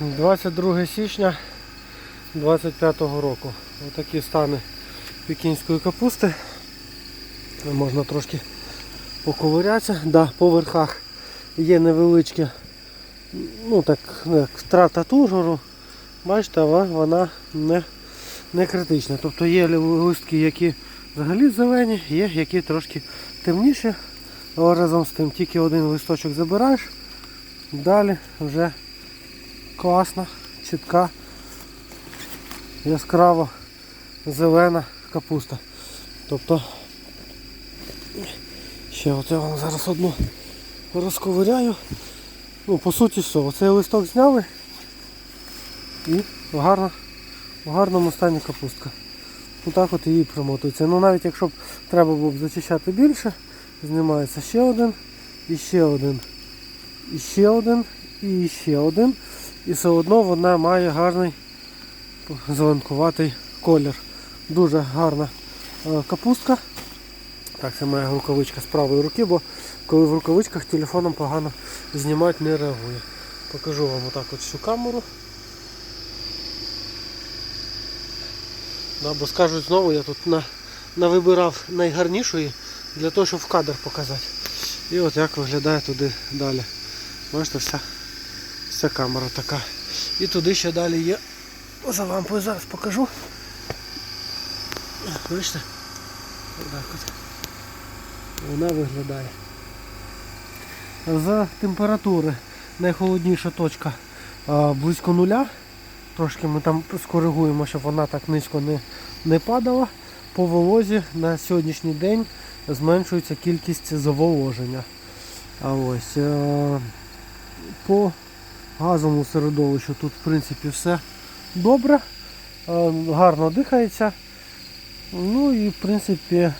22 січня 25 року. Отакі стани пекінської капусти. Можна трошки поковирятися. Да, по верхах є невеличкі, ну так, як втрата тужуру. Бачите, вона не, не критична. Тобто є листки, які взагалі зелені, є які трошки темніші. Але разом з тим тільки один листочок забираєш, далі вже класна, чітка, яскрава зелена капуста. Тобто ще оце вам зараз одну розковиряю. Ну, по суті, все, оцей листок зняли і гарно, в гарному стані капустка. Отак от її примотується. Ну навіть якщо б треба було б зачищати більше, знімається ще один, і ще один, і ще один, і ще один. І все одно вона має гарний зеленкуватий колір. Дуже гарна е, капустка. Так, це моя рукавичка з правої руки, бо коли в рукавичках телефоном погано знімати не реагує. Покажу вам отак от всю камеру. Да, бо скажуть знову, я тут на, навибирав найгарнішої для того, щоб в кадр показати. І от як виглядає туди далі. Бачите, вся, вся камера така. І туди ще далі є. За лампою зараз покажу. Бачите? Отак от. Вона виглядає. За температури найхолодніша точка близько нуля. Трошки ми там скоригуємо, щоб вона так низько не, не падала. По волозі на сьогоднішній день зменшується кількість заволоження. А ось е, по газовому середовищу тут в принципі все добре, е, гарно дихається. Ну і в принципі е,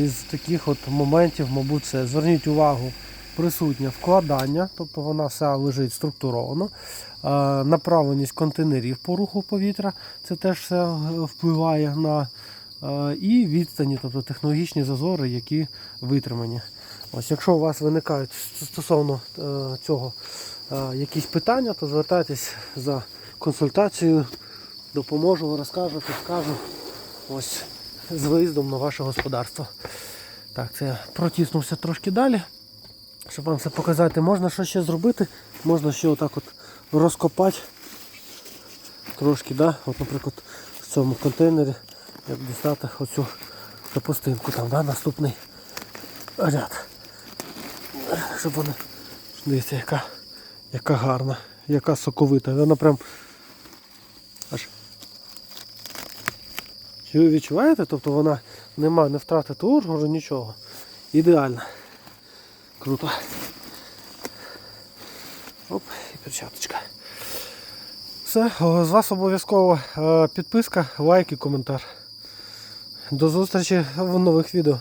із таких от моментів, мабуть, це зверніть увагу, присутнє вкладання, тобто вона вся лежить структуровано. Е, Направленість контейнерів по руху повітря, це теж все впливає на і відстані, тобто технологічні зазори, які витримані. Ось, якщо у вас виникають стосовно е, цього е, якісь питання, то звертайтесь за консультацією, допоможу, розкажу, підскажу. Ось з виїздом на ваше господарство. Так, це я протиснувся трошки далі. Щоб вам це показати, можна що ще зробити, можна ще отак от розкопати трошки, да? от, наприклад, в цьому контейнері, як дістати оцю капустинку, там, да? наступний ряд. Щоб вона, дивіться, яка, яка гарна, яка соковита. Вона прям аж чи ви відчуваєте? Тобто вона нема, не втратити ургору, нічого. Ідеально. Круто. Оп, і перчаточка. Все, з вас обов'язково е, підписка, лайк і коментар. До зустрічі в нових відео.